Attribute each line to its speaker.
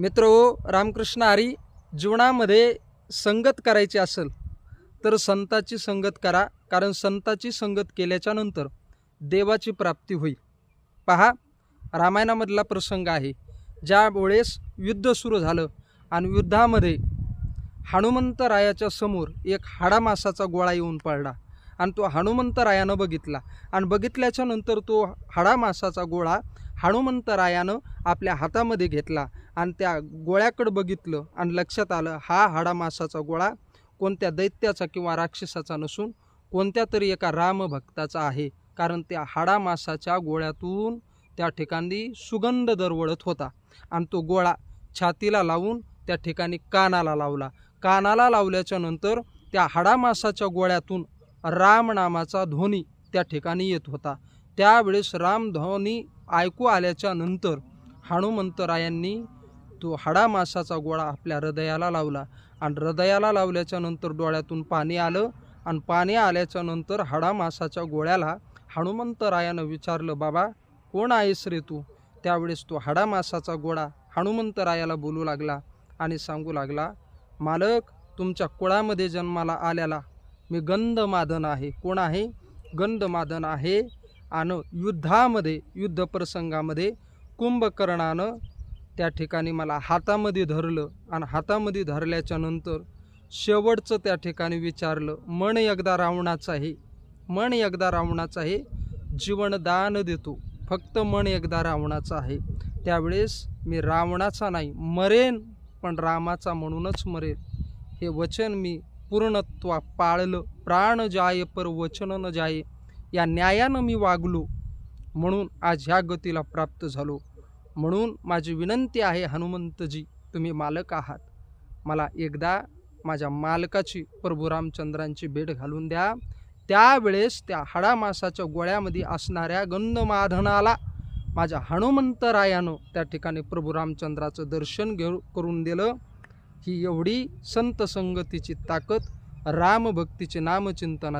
Speaker 1: मित्र हो, रामकृष्ण हरी जीवनामध्ये संगत करायची असेल तर संताची संगत करा कारण संताची संगत केल्याच्यानंतर देवाची प्राप्ती होईल. पहा रामायणामधला प्रसंग आहे ज्या वेळेस युद्ध सुरू झालं आणि युद्धामध्ये हनुमंतरायाच्या समोर एक हाडामासाचा गोळा येऊन पडला आणि तो हनुमंतरायानं बघितला आणि बघितल्याच्या नंतर तो हाडामासाचा गोळा हनुमंतरायानं आपल्या हातामध्ये घेतला आणि त्या गोळ्याकडं बघितलं आणि लक्षात आलं हा हाडामासाचा गोळा कोणत्या दैत्याचा किंवा राक्षसाचा नसून कोणत्या तरी एका रामभक्ताचा आहे. कारण त्या हाडामासाच्या गोळ्यातून त्या ठिकाणी सुगंध दरवळत होता आणि तो गोळा छातीला लावून त्या ठिकाणी कानाला लावला. कानाला लावल्याच्या नंतर त्या हाडामासाच्या गोळ्यातून राम नामाचा ध्वनी त्या ठिकाणी येत होता. त्यावेळेस राम ध्वनी ऐकू आल्याच्यानंतर हनुमंतरायांनी तो हाडामासाचा गोळा आपल्या हृदयाला लावला. आणि हृदयाला लावल्याच्या नंतर डोळ्यातून पाणी आलं आणि पाणी आल्याच्यानंतर हाडामासाच्या गोळ्याला हनुमंतरायानं विचारलं बाबा कोण आहेस रे तू? त्यावेळेस तो हाडामासाचा गोळा हनुमंतरायाला बोलू लागला आणि सांगू लागला मालक तुमच्या कुळामध्ये जन्माला आल्याला मी गंधमादन आहे. कोण आहे? गंधमादन आहे आणि युद्धामध्ये युद्ध प्रसंगामध्ये कुंभकर्णानं त्या ठिकाणी मला हातामध्ये धरलं आणि हातामध्ये धरल्याच्या नंतर शेवटचं त्या ठिकाणी विचारलं मन एकदा रावणाचं आहे. मन एकदा रावणाचं आहे. जीवनदान देतो. फक्त मन एकदा रावणाचं आहे. त्यावेळेस मी रावणाचा नाही मरेन पण रामाचा म्हणूनच मरेन. हे वचन मी पूर्णत्वा पाळलं. प्राण जाय पर वचन न जाई या न्यायानं मी वागलो म्हणून आज ह्या गतीला प्राप्त झालो. म्हणून माझी विनंती आहे हनुमंतजी तुम्ही मालक आहात. मला एकदा माझ्या मालकाची प्रभू रामचंद्रांची भेट घालून द्या. त्यावेळेस त्या हाडामासाच्या गोळ्यामध्ये असणाऱ्या गंधमाधनाला माझ्या हनुमंतरायानं त्या ठिकाणी प्रभू रामचंद्राचं दर्शन घेऊ करून दिलं. ही एवढी संत संगतीची ताकद रामभक्तीची नामचिंतनाची